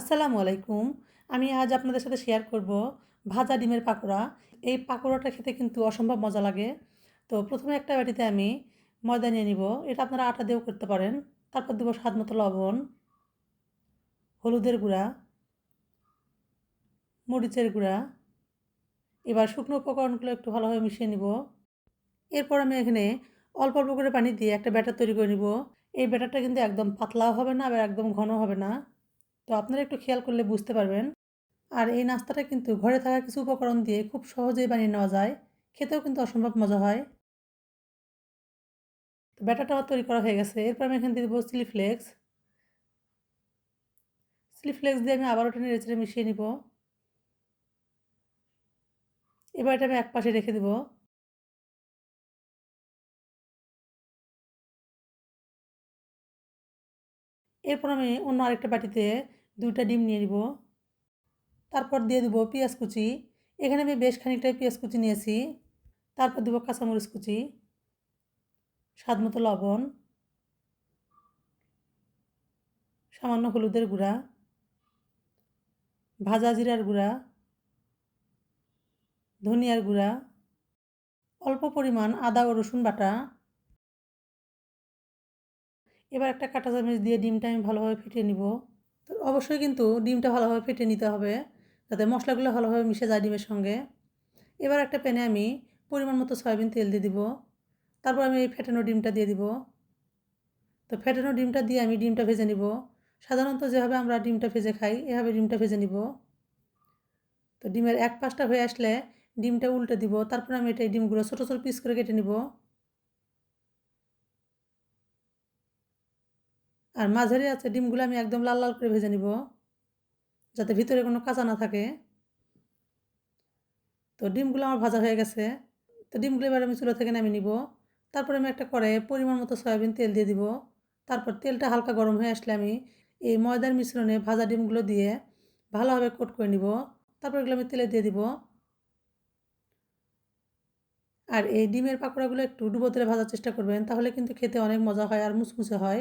আসসালামু আলাইকুম। আমি আজ আপনাদের সাথে শেয়ার করব ভাজা ডিমের পাকোড়া। এই পাকোড়াটা খেতে কিন্তু অসম্ভব মজা লাগে। তো প্রথমে একটা বাটিতে আমি ময়দা নিয়ে নিব। এটা আপনারা আটা দিয়েও করতে পারেন। তারপর দেবো স্বাদ মতো লবণ, হলুদের গুঁড়া, মরিচের গুঁড়া। এবার শুকনো উপকরণগুলো একটু ভালোভাবে মিশিয়ে নিব। এরপর আমি এখানে অল্প অল্প করে পানি দিয়ে একটা ব্যাটার তৈরি করে নিব। এই ব্যাটারটা কিন্তু একদম পাতলাও হবে না, আবার একদম ঘন হবে না। তো আপনারা একটু খেয়াল করলে বুঝতে পারবেন। আর এই নাস্তাটা কিন্তু ঘরে থাকা কিছু উপকরণ দিয়ে খুব সহজেই বানিয়ে নেওয়া যায়। খেতেও কিন্তু অসম্ভব মজা হয়। তো ব্যাটারটা তৈরি করা হয়ে গেছে। এরপর আমি এখানে দিয়ে দেবো চিলি ফ্লেক্স। চিলি ফ্লেক্স দিয়ে আমি আবারও টেনে নেড়ে মিশিয়ে নিব। এবার এটা আমি এক পাশে রেখে দেবো। এরপর আমি অন্য আরেকটা বাটিতে দুইটা ডিম নিয়ে নিব। তারপর দিয়ে দেবো পেঁয়াজ কুচি। এখানে আমি বেশ খানিকটাই পেঁয়াজ কুচি নিয়েছি। তারপর দেবো কাঁচামরিচ কুচি। স্বাদ মতো লবণ। সামান্য হলুদের গুঁড়া। ভাজা জিরার গুঁড়া। ধনিয়ার গুঁড়া। অল্প পরিমাণ আদা ও রসুন বাটা। এবার একটা কাঁটা চামচ দিয়ে ডিমটা আমি ভালোভাবে ফেটিয়ে নিব। অবশ্যই কিন্তু ডিমটা ভালোভাবে ফেটে নিতে হবে, যাতে মশলাগুলো ভালোভাবে মিশে যায় ডিমের সঙ্গে। এবার একটা প্যানে আমি পরিমাণ মতো সয়াবিন তেল দিয়ে দিব, তারপর আমি এই ফেটানো ডিমটা দিয়ে দিব। তো ফেটানো ডিমটা দিয়ে আমি ডিমটা ভেজে নিব। সাধারণত যেভাবে আমরা ডিমটা ভেজে খাই, এভাবে ডিমটা ভেজে নিব। তো ডিমের এক পাশটা হয়ে আসলে ডিমটা উল্টে দিব, তারপর আমি এটা ডিমগুলো ছোটো ছোটো পিস করে কেটে নিব। আর মাঝারি আছে, ডিমগুলো আমি একদম লাল লাল করে ভেজে নিব, যাতে ভিতরে কোনো কাঁচা না থাকে। তো ডিমগুলো আমার ভাজা হয়ে গেছে। তো ডিমগুলো এবার আমি চুলো থেকে নামিয়ে নিব। তারপরে আমি একটা কড়াইয়ে পরিমাণ মতো সয়াবিন তেল দিয়ে দিব। তারপর তেলটা হালকা গরম হয়ে আসলে আমি এই ময়দার মিশ্রণে ভাজা ডিমগুলো দিয়ে ভালোভাবে কোট করে নিব। তারপর এগুলো আমি তেলে দিয়ে দিব। আর এই ডিমের পাকোড়াগুলো একটু ডুবো তেলে ভাজার চেষ্টা করবেন, তাহলে কিন্তু খেতে অনেক মজা হয় আর মুচমুচে হয়।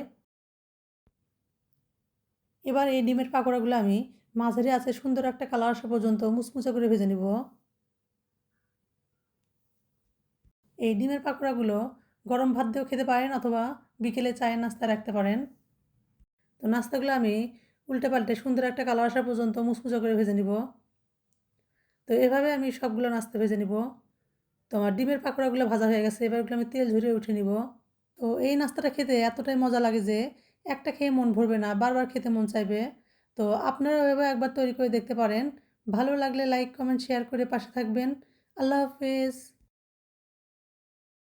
এবার এই ডিমের পাকোড়াগুলো আমি মাঝারি আছে, সুন্দর একটা কালার আসা পর্যন্ত মুচমুচে করে ভেজে নিব। এই ডিমের পাকোড়াগুলো গরম ভাত দিয়েও খেতে পারেন অথবা বিকেলে চায়ের নাস্তা রাখতে পারেন। তো নাস্তাগুলো আমি উল্টে পাল্টে সুন্দর একটা কালার আসা পর্যন্ত মুচমুচে করে ভেজে নিব। তো এভাবে আমি সবগুলো নাস্তা ভেজে নিব। তো আমার ডিমের পাকোড়াগুলো ভাজা হয়ে গেছে এবারগুলো আমি তেল ঝরিয়ে উঠে নিব। তো এই নাস্তাটা খেতে এতটাই মজা লাগে যে একটা খেয়ে মন ভরবে না, বারবার খেতে মন চাইবে। তো আপনারা ওইভাবে একবার তৈরি করে দেখতে পারেন। ভালো লাগলে লাইক কমেন্ট শেয়ার করে পাশে থাকবেন। আল্লাহ হাফেজ।